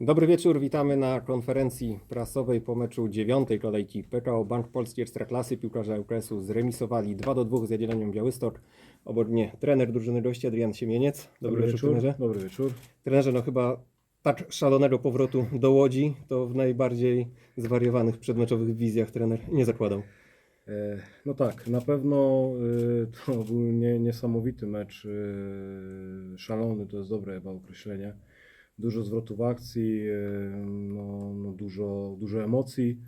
Dobry wieczór, witamy na konferencji prasowej po meczu dziewiątej kolejki PKO Bank Polski Ekstraklasy. Piłkarze UKS-u zremisowali 2 do 2 z Jagiellonią Białystok. Obok mnie trener drużyny gości Adrian Siemieniec. Dobry, wieczór, trenerze. Dobry wieczór. Trenerze, no chyba tak szalonego powrotu do Łodzi to w najbardziej zwariowanych przedmeczowych wizjach trener nie zakładał. E, No tak, na pewno e, to był nie, niesamowity mecz, e, szalony, to jest dobre chyba określenie. Dużo zwrotów akcji, e, no, no dużo, dużo emocji.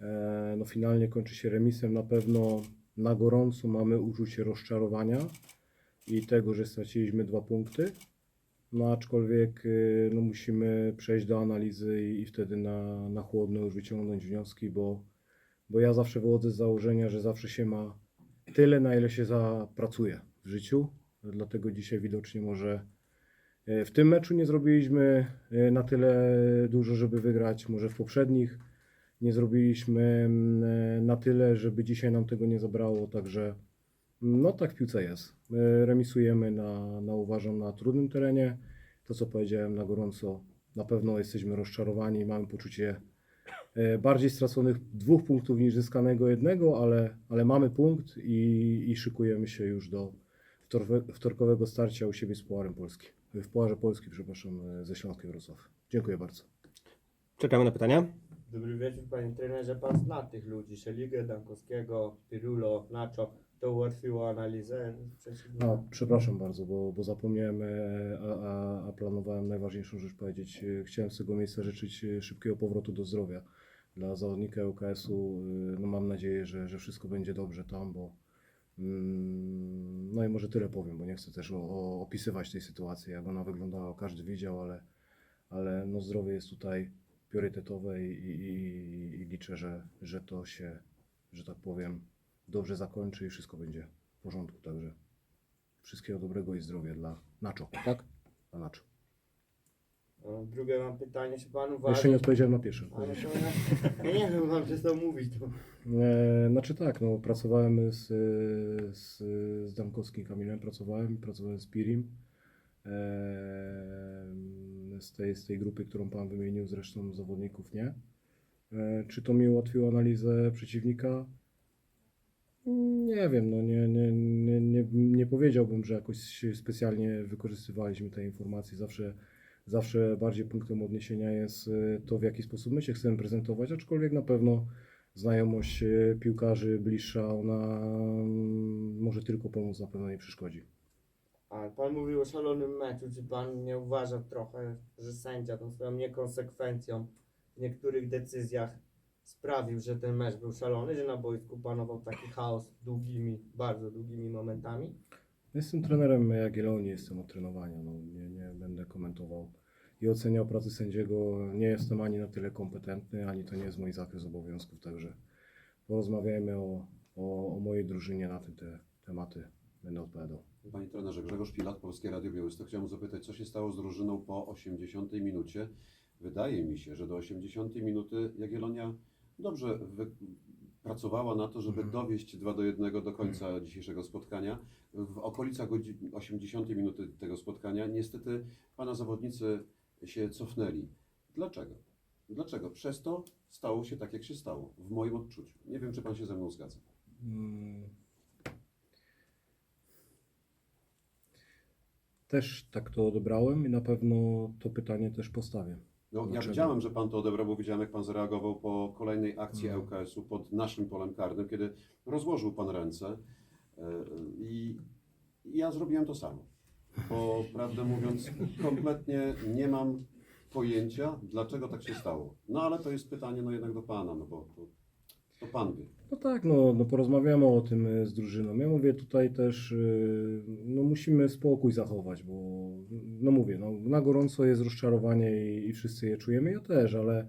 E, No finalnie kończy się remisem. Na pewno na gorąco mamy uczucie rozczarowania i tego, że straciliśmy dwa punkty. No aczkolwiek e, no, musimy przejść do analizy i, i wtedy na, na chłodno już wyciągnąć wnioski, bo bo ja zawsze wychodzę z założenia, że zawsze się ma tyle, na ile się zapracuje w życiu. Dlatego dzisiaj widocznie może w tym meczu nie zrobiliśmy e, na tyle dużo, żeby wygrać. Może w poprzednich nie zrobiliśmy mm, e, na tyle, żeby dzisiaj nam tego nie zabrało. Także no tak w piłce jest. My remisujemy na, na uważam na trudnym terenie. To co powiedziałem na gorąco, na pewno jesteśmy rozczarowani mamy poczucie e, bardziej straconych dwóch punktów niż zyskanego jednego, ale, ale mamy punkt i, i szykujemy się już do wtorkowego starcia u siebie z Puarem Polski. W Puarze Polski, przepraszam, e, ze Śląskiem Wrocław. Dziękuję bardzo. Czekamy na pytania. Dobry wieczór panie trenerze, pan zna tych ludzi, Szeligę, Dankowskiego, Pirulo, Nacho, to ułatwiło analizę. A, przepraszam bardzo, bo, bo zapomniałem, e, a, a, a planowałem najważniejszą rzecz powiedzieć. E, Chciałem z tego miejsca życzyć szybkiego powrotu do zdrowia dla zawodnika UKS-u. No mam nadzieję, że, że wszystko będzie dobrze tam, bo no i może tyle powiem, bo nie chcę też o, o, opisywać tej sytuacji, jak ona wyglądała, każdy widział, ale, ale no zdrowie jest tutaj priorytetowe i, i, i, i liczę, że, że to się, że tak powiem, dobrze zakończy i wszystko będzie w porządku. Także wszystkiego dobrego i zdrowia dla Nacho, tak? Dla Nacho. Drugie mam pytanie, czy pan uważa... Jeszcze nie odpowiedziałem na pierwsze. Ale to ja, ja nie wiem, pan przestał mówić. To... E, znaczy tak, no, pracowałem z, z, z Damkowskim Kamilem, pracowałem, pracowałem z Pirim. E, z, tej, z tej grupy, którą Pan wymienił, zresztą zawodników nie. E, czy to mi ułatwiło analizę przeciwnika? Nie wiem, no nie, nie, nie, nie, nie powiedziałbym, że jakoś specjalnie wykorzystywaliśmy te informacje. Zawsze, zawsze bardziej punktem odniesienia jest e, to, w jaki sposób my się chcemy prezentować, aczkolwiek na pewno znajomość e, piłkarzy bliższa, ona mm, może tylko pomóc, na pewno nie przeszkodzi. A pan mówił o szalonym meczu, czy pan nie uważa trochę, że sędzia tą swoją niekonsekwencją w niektórych decyzjach sprawił, że ten mecz był szalony, że na boisku panował taki chaos długimi, bardzo długimi momentami? Jestem trenerem Jagiellonii, jestem od trenowania, no, nie, nie będę komentował i oceniał pracy sędziego. Nie jestem ani na tyle kompetentny, ani to nie jest mój zakres obowiązków, także porozmawiajmy o, o, o mojej drużynie na tym te tematy, będę odpowiadał. Panie trenerze, Grzegorz Pilat, Polskie Radio Białystok. Chciałem zapytać, co się stało z drużyną po 80 minucie? Wydaje mi się, że do 80 minuty Jagiellonia dobrze wy... pracowała na to, żeby Mhm. dowieść 2 do 1 do końca dzisiejszego spotkania. W okolicach godzi- 80 minuty tego spotkania niestety pana zawodnicy się cofnęli. Dlaczego? Dlaczego? Przez to stało się tak, jak się stało, w moim odczuciu. Nie wiem, czy pan się ze mną zgadza. Mm. Też tak to odebrałem i na pewno to pytanie też postawię. No, ja widziałem, że pan to odebrał, bo widziałem, jak pan zareagował po kolejnej akcji Mhm. ŁKS-u pod naszym polem karnym, kiedy rozłożył pan ręce. e, I i ja zrobiłem to samo. Bo prawdę mówiąc, kompletnie nie mam pojęcia, dlaczego tak się stało. No ale to jest pytanie no jednak do pana, no bo to, to pan wie. No tak, no, no porozmawiamy o tym e, z drużyną. Ja mówię tutaj też, e, no musimy spokój zachować, bo no mówię, no, na gorąco jest rozczarowanie i, i wszyscy je czujemy, ja też, ale,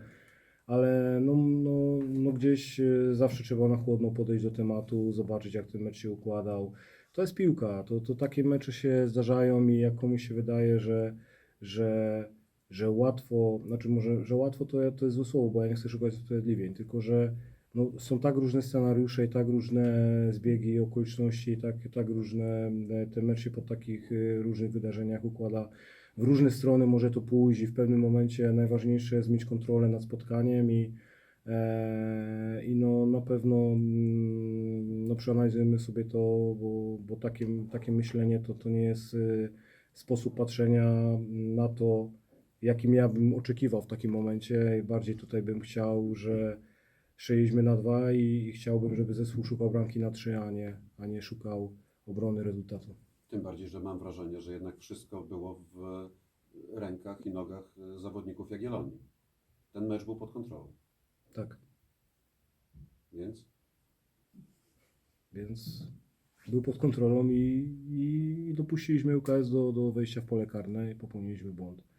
ale no, no, no gdzieś e, zawsze trzeba na chłodno podejść do tematu, zobaczyć jak ten mecz się układał. To jest piłka, to, to takie mecze się zdarzają i jak komuś się wydaje, że, że, że łatwo, znaczy może, że łatwo to, to jest złe słowo, bo ja nie chcę szukać usprawiedliwień, tylko że no, są tak różne scenariusze i tak różne zbiegi okoliczności, i tak, tak różne e, te mecze po takich e, różnych wydarzeniach układa, w różne strony może to pójść i w pewnym momencie najważniejsze jest mieć kontrolę nad spotkaniem i, e, i no, na pewno mm, no, przeanalizujemy sobie to, bo, bo takie, takie myślenie to, to nie jest y, sposób patrzenia na to, jakim ja bym oczekiwał w takim momencie. Bardziej tutaj bym chciał, że szliśmy na dwa i, i chciałbym, żeby zespół szukał bramki na trzy, a nie, a nie szukał obrony rezultatu. Tym bardziej, że mam wrażenie, że jednak wszystko było w rękach i nogach zawodników Jagiellonii. Ten mecz był pod kontrolą, Tak, więc więc był pod kontrolą i, i dopuściliśmy UKS do, do wejścia w pole karne i popełniliśmy błąd.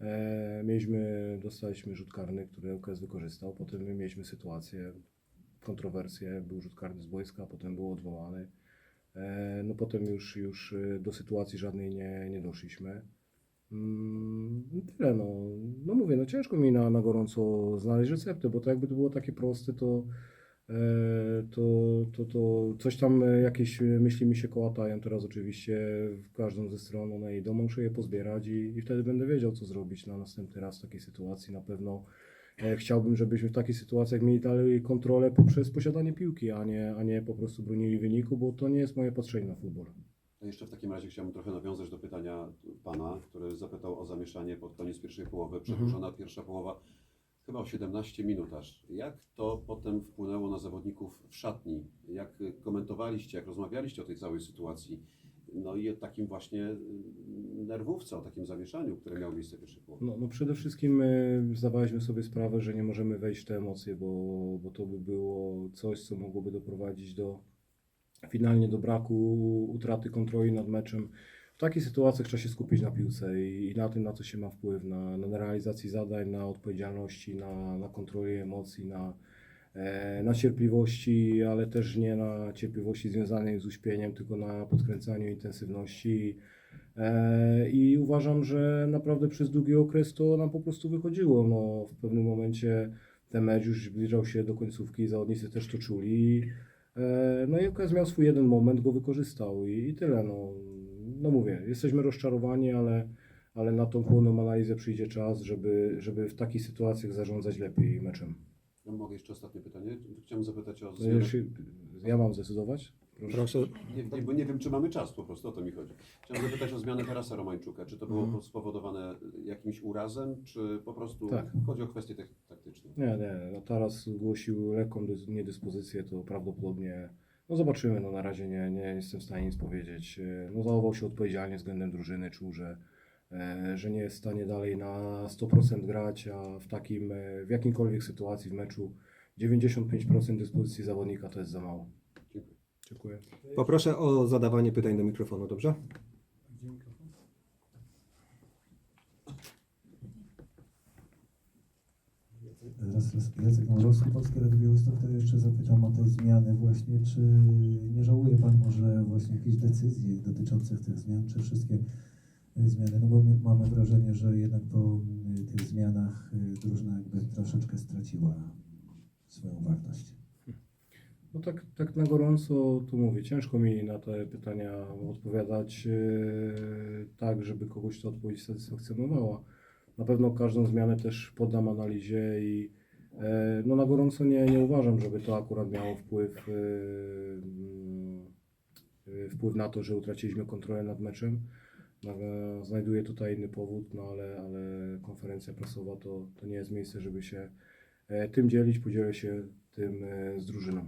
E, mieliśmy, dostaliśmy rzut karny, który UKS wykorzystał, potem my mieliśmy sytuację, kontrowersję, był rzut karny z boiska, potem był odwołany. E, no potem już, już y, do sytuacji żadnej nie, nie doszliśmy. Mm, i tyle no. No mówię, no ciężko mi na, na gorąco znaleźć receptę, bo to jakby to było takie proste, to e, to, to, to coś tam, e, jakieś myśli mi się kołatają teraz oczywiście w każdą ze stron, one idą, muszę je pozbierać i, i wtedy będę wiedział, co zrobić na następny raz w takiej sytuacji. Na pewno e, chciałbym, żebyśmy w takich sytuacjach mieli dalej kontrolę poprzez posiadanie piłki, a nie, a nie po prostu bronili wyniku, bo to nie jest moje patrzenie na futbol. Jeszcze w takim razie chciałbym trochę nawiązać do pytania pana, który zapytał o zamieszanie pod koniec pierwszej połowy. Przedłużona pierwsza połowa chyba o 17 minut aż. Jak to potem wpłynęło na zawodników w szatni? Jak komentowaliście, jak rozmawialiście o tej całej sytuacji? No i o takim właśnie y, nerwówce, o takim zamieszaniu, które miało miejsce w pierwszej. No, no przede wszystkim y, zdawaliśmy sobie sprawę, że nie możemy wejść w te emocje, bo, bo to by było coś, co mogłoby doprowadzić do finalnie do braku utraty kontroli nad meczem. W takich sytuacjach trzeba się skupić na piłce i, i na tym, na co się ma wpływ, na, na realizacji zadań, na odpowiedzialności, na, na kontroli emocji, na, e, na cierpliwości, ale też nie na cierpliwości związanej z uśpieniem, tylko na podkręcaniu intensywności. E, I uważam, że naprawdę przez długi okres to nam po prostu wychodziło. No, w pewnym momencie ten mecz już zbliżał się do końcówki, zawodnicy też to czuli. E, No i UKS miał swój jeden moment, go wykorzystał i, i tyle. No, no mówię, jesteśmy rozczarowani, ale, ale na tą pełną analizę przyjdzie czas, żeby, żeby w takich sytuacjach zarządzać lepiej meczem. Ja mogę jeszcze ostatnie pytanie? Chciałem zapytać o No, zmianę. ja mam zdecydować? Proszę. Nie, nie, bo nie wiem, czy mamy czas, po prostu o to mi chodzi. Chciałem zapytać o zmianę Tarasa Romańczuka. Czy to było Mhm. spowodowane jakimś urazem, czy po prostu Tak. chodzi o kwestie tak- taktyczne? Nie, nie. No teraz zgłosił lekką dys- niedyspozycję, to prawdopodobnie. No zobaczymy, no na razie nie, nie jestem w stanie nic powiedzieć. E, No zachował się odpowiedzialnie względem drużyny, czuł, że, e, że nie jest w stanie dalej na 100% grać, a w takim, e, w jakimkolwiek sytuacji w meczu 95% dyspozycji zawodnika to jest za mało. Dziękuję. Dziękuję. Poproszę o zadawanie pytań do mikrofonu, dobrze? Raz, raz, Jacek Nowrowski, Polskie Radio Białystok, to jeszcze zapytam o te zmiany właśnie, czy nie żałuje Pan może właśnie jakichś decyzji dotyczących tych zmian, czy wszystkie y, zmiany, no bo my mamy wrażenie, że jednak po tych zmianach y, drużyna jakby troszeczkę straciła swoją wartość. No tak, tak na gorąco tu mówię, ciężko mi na te pytania odpowiadać e, tak, żeby kogoś ta odpowiedź satysfakcjonowała. Na pewno każdą zmianę też poddam analizie i e, no na gorąco nie, nie uważam, żeby to akurat miało wpływ, e, mm, wpływ na to, że utraciliśmy kontrolę nad meczem. Znajduję tutaj inny powód, no ale, ale konferencja prasowa to, to nie jest miejsce, żeby się e, tym dzielić. Podzielę się tym z drużyną.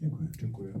Dziękuję. Dziękuję.